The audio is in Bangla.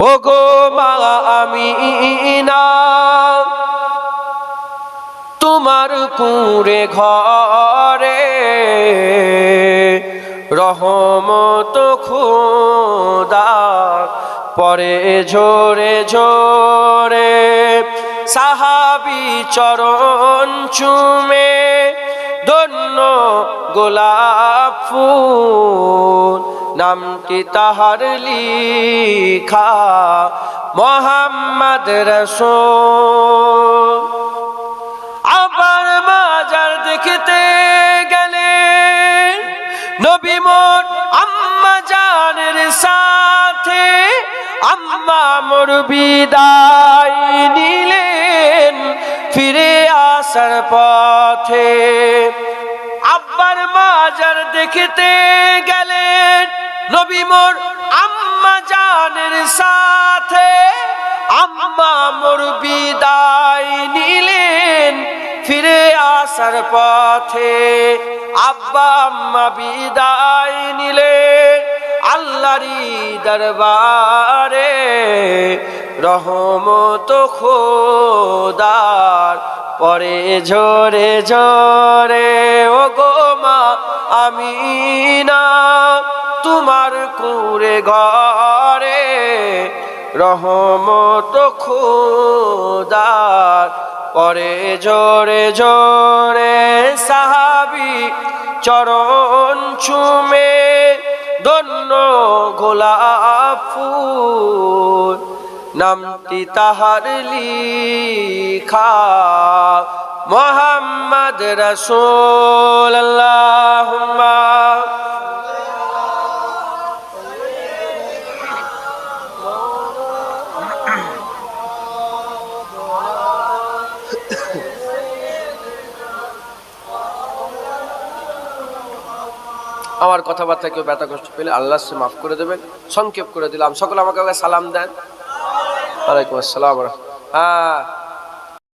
ও গো মা, আমি না। তোমার কুঁড়ে ঘরে রহমত খুদা পরে ঝোরে ঝোরে। সাহাবি চরণ চুমে ধন্য গোলাপ ফুল নামটি তাহার লিখা মোহাম্মদ রসূল। আবার মাজার দেখতে গেলে নবী মোর আম্মা জানের সাথে আম্মা মোর বিদায় নিলেন ফিরে আসার পথে। আব্বার মাজার দেখতে গেলেন নবী মোর আম্মা জানের সাথে আম্মা মোর বিদায় নিলেন, ফিরে আসার পথে আব্বা আম্মা বিদায় নিলেন। আল্লাহরি দরবারে রহমত খোদার পরে ঝরে ঝরে তোমার কুড়ে ঘরে রহমত খোদার। পরে জোরে জোরে সাহাবি চরণ চুমে দন্য গোলাপ ফুল। নামটি তাহার লিখা, মোহাম্মদ রসুল আমার কথাবার্তা কেউ ব্যথা কষ্ট পেলে আল্লাহ সে মাফ করে দেবেন, সংক্ষেপ করে দিলাম। সকলে আমাকে সালাম দেন। ওয়ালাইকুম আসসালাম হ্যাঁ।